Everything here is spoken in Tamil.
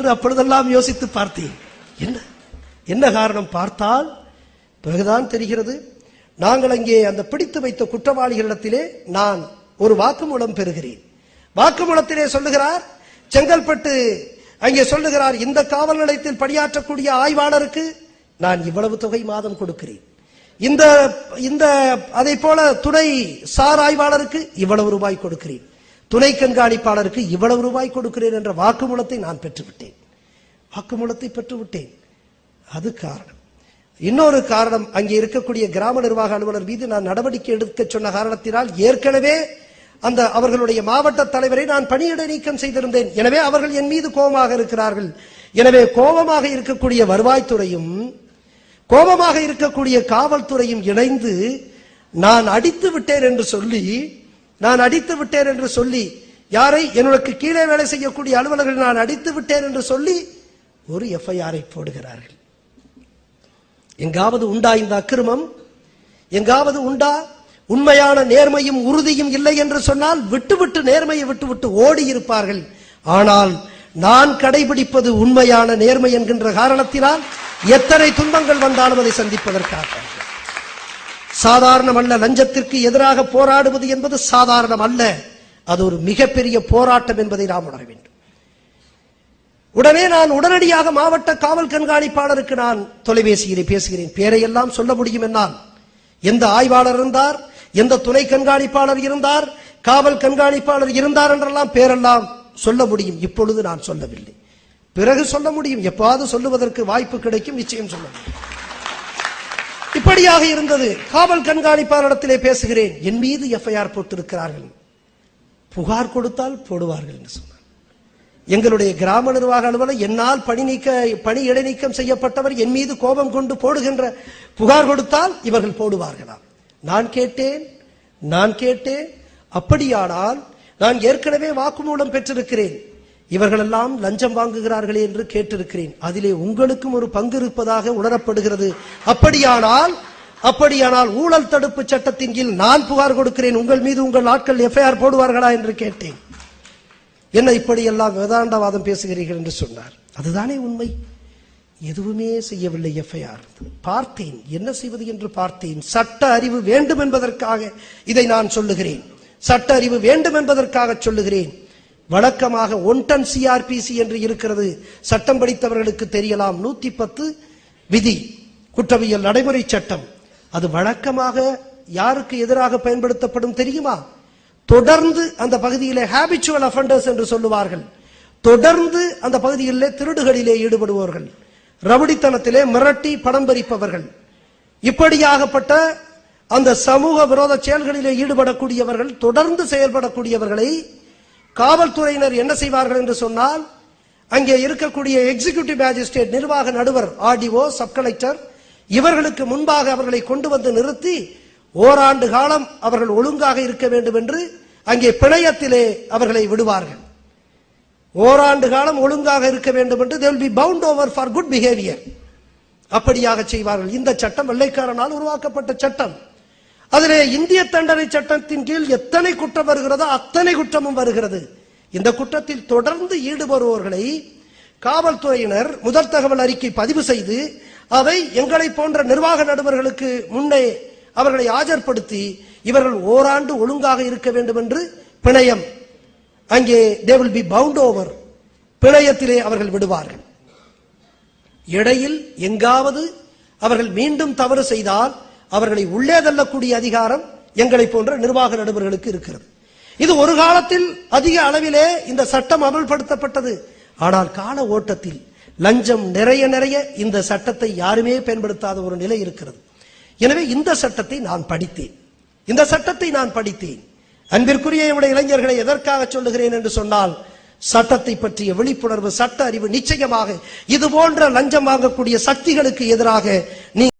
என்று அப்பொழுதெல்லாம் யோசித்து பார்த்தேன். என்ன? என்ன காரணம் பார்த்தால்? பிறகுதான் தெரிகிறது. நாங்கள் அங்கே அந்த பிடித்து வைத்த குற்றவாளிகளிடத்திலே நான் ஒரு வாக்குமூலம் பெறுகிறேன். வாக்குமூலத்திலே சொல்லுகிறார் செங்கல்பட்டு அங்கே சொல்லுகிறார் இந்த காவல் நிலையத்தில் பணியாற்றக்கூடிய ஆய்வாளருக்கு நான் இவ்வளவு தொகை மாதம் கொடுக்கிறேன். இந்த இந்த அதை போல துணை சார் ஆய்வாளருக்கு இவ்வளவு ரூபாய் கொடுக்கிறேன். துணை கண்காணிப்பாளருக்கு இவ்வளவு ரூபாய் கொடுக்கிறேன் என்ற வாக்குமூலத்தை நான் பெற்றுவிட்டேன். வாக்குமூலத்தை பெற்றுவிட்டேன். அது காரணம். இன்னொரு காரணம் அங்கே இருக்கக்கூடிய கிராம நிர்வாக அலுவலர் மீது நான் நடவடிக்கை எடுக்க சொன்ன காரணத்தினால் ஏற்கனவே அந்த அவர்களுடைய மாவட்ட தலைவரை நான் பணியிட நீக்கம் செய்திருந்தேன். எனவே அவர்கள் என் மீது கோபமாக இருக்கிறார்கள். எனவே கோபமாக இருக்கக்கூடிய வருவாய்த்துறையும் கோபமாக இருக்கக்கூடிய காவல்துறையும் இணைந்து நான் அடித்து விட்டேன் என்று சொல்லி நான் அடித்து விட்டேன் என்று சொல்லி யாரை எனக்கு கீழே வேலை செய்யக்கூடிய அலுவலர்கள் நான் அடித்து விட்டேன் என்று சொல்லி ஒரு எஃப்ஐஆரை போடுகிறார்கள். எங்காவது உண்டா இந்த அக்கிரமம்? எங்காவது உண்டா? உண்மையான நேர்மையும் உறுதியும் இல்லை என்று சொன்னால் விட்டுவிட்டு நேர்மையை விட்டுவிட்டு ஓடி இருப்பார்கள். ஆனால் நான் கடைபிடிப்பது உண்மையான நேர்மை என்கின்ற காரணத்தினால் எத்தனை துன்பங்கள் வந்தாலும் அதை சந்திப்பதற்காக. சாதாரணம் அல்ல லஞ்சத்திற்கு எதிராக போராடுவது என்பது சாதாரணம் அல்ல அது ஒரு மிகப்பெரிய போராட்டம் என்பதை நாம் உணர வேண்டும். உடனே நான் உடனடியாக மாவட்ட காவல் கண்காணிப்பாளருக்கு நான் தொலைபேசியிலே பேசுகிறேன். பேரையெல்லாம் சொல்ல முடியும் என்னால். எந்த ஆய்வாளர் இருந்தார் எந்த துணை கண்காணிப்பாளர் இருந்தார் காவல் கண்காணிப்பாளர் இருந்தார் என்றெல்லாம் பேரெல்லாம் சொல்ல முடியும். இப்பொழுது நான் சொல்லவில்லை. பிறகு சொல்ல முடியும். எப்பாவது சொல்லுவதற்கு வாய்ப்பு கிடைக்கும் நிச்சயம் சொல்ல முடியும். இப்படியாக இருந்தது. காவல் கண்காணிப்பாளரிடத்திலே பேசுகிறேன். என் மீது எஃப்ஐஆர் போட்டிருக்கிறார்கள். புகார் கொடுத்தால் போடுவார்கள் என்று சொன்னார். எங்களுடைய கிராம நிர்வாக அலுவலர் என்னால் பணி நீக்க பணி இடைநீக்கம் செய்யப்பட்டவர் என் மீது கோபம் கொண்டு போடுகின்ற புகார் கொடுத்தால் இவர்கள் போடுவார்களாம் நான் கேட்டேன். நான் கேட்டேன். அப்படியானால் நான் ஏற்கனவே வாக்குமூலம் பெற்றிருக்கிறேன். இவர்களெல்லாம் லஞ்சம் வாங்குகிறார்களே என்று கேட்டிருக்கிறேன். அதிலே உங்களுக்கும் ஒரு பங்கு இருப்பதாக உணரப்படுகிறது. அப்படியானால் அப்படியானால் ஊழல் தடுப்பு சட்டத்தின் கீழ் நான் புகார் கொடுக்கிறேன். உங்கள் மீது உங்கள் ஆட்கள் எஃப்ஐஆர் போடுவார்களா என்று கேட்டேன். என்ன இப்படியெல்லாம் வேதாண்டவாதம் பேசுகிறீர்கள் என்று சொன்னார். அதுதானே உண்மை. எதுவுமே செய்யவில்லை எஃப்ஐஆர் பார்த்தேன். என்ன செய்வது என்று பார்த்தேன். சட்ட அறிவு வேண்டும் என்பதற்காக இதை நான் சொல்லுகிறேன். சட்ட அறிவு வேண்டும் என்பதற்காக சொல்லுகிறேன். வழக்கமாக ஒன் டன் சிஆர்பிசி என்று இருக்கிறது. சட்டம் படித்தவர்களுக்கு தெரியலாம். நூத்தி பத்து விதி குற்றவியல் நடைமுறை சட்டம். அது வழக்கமாக யாருக்கு எதிராக பயன்படுத்தப்படும் தெரியுமா? தொடர்ந்து அந்த பகுதியிலே ஹேபிச்சுவல் அஃபண்டர்ஸ் என்று சொல்லுவார்கள். தொடர்ந்து அந்த பகுதிகளிலே திருடுகளிலே ஈடுபடுபவர்கள் ரவுடித்தனத்திலே மிரட்டி படம் பறிப்பவர்கள். இப்படியாகப்பட்ட அந்த சமூக விரோத செயல்களிலே ஈடுபடக்கூடியவர்கள் தொடர்ந்து செயல்படக்கூடியவர்களை காவல்துறையினர் என்ன செய்வார்கள் என்று சொன்னால் அங்கே இருக்கக்கூடிய எக்ஸிகியூட்டிவ் மேஜிஸ்ட்ரேட் நிர்வாக நடுவர் ஆர்டிஓ சப் கலெக்டர் இவர்களுக்கு முன்பாக அவர்களை கொண்டு வந்து நிறுத்தி ஓராண்டு காலம் அவர்கள் ஒழுங்காக இருக்க வேண்டும் என்று அங்கே பிணையத்திலே அவர்களை விடுவார்கள். ஓராண்டு காலம் ஒழுங்காக இருக்க வேண்டும் என்று they'll be bound over for good behaviour அப்படியாக செய்வார்கள். இந்த சட்டம் வெள்ளைக்காரனால் உருவாக்கப்பட்ட சட்டம். அதிலே இந்திய தண்டனை சட்டத்தின் கீழ் எத்தனை குற்றம் வருகிறதோ அத்தனை குற்றமும் வருகிறது. இந்த குற்றத்தில் தொடர்ந்து ஈடுபடுவோர்களை காவல்துறையினர் முதல் தகவல் அறிக்கை பதிவு செய்து அதை எங்களை போன்ற நிர்வாக நடுவர்களுக்கு முன்னே அவர்களை ஆஜர்படுத்தி இவர்கள் ஓராண்டு ஒழுங்காக இருக்க வேண்டும் என்று பிணையம் அங்கே they will be bound over பிணையத்திலே அவர்கள் விடுவார்கள். இடையில் எங்காவது அவர்கள் மீண்டும் தவறு செய்தால் அவர்களை உள்ளே தள்ளக்கூடிய அதிகாரம் எங்களை போன்ற நிர்வாக நடுவர்களுக்கு இருக்கிறது. இது ஒரு காலத்தில் அதிக அளவிலே இந்த சட்டம் அமல்படுத்தப்பட்டது. ஆனால் கால ஓட்டத்தில் லஞ்சம் நிறைய நிறைய இந்த சட்டத்தை யாருமே பயன்படுத்தாத ஒரு நிலை இருக்கிறது. எனவே இந்த சட்டத்தை நான் படித்தேன். இந்த சட்டத்தை நான் படித்தேன். அன்பிற்குரிய என்னுடைய இளைஞர்களை எதற்காக சொல்லுகிறேன் என்று சொன்னால் சட்டத்தை பற்றிய விழிப்புணர்வு சட்ட அறிவு நிச்சயமாக இது போன்ற லஞ்சம் வாங்கக்கூடிய சக்திகளுக்கு எதிராக நீ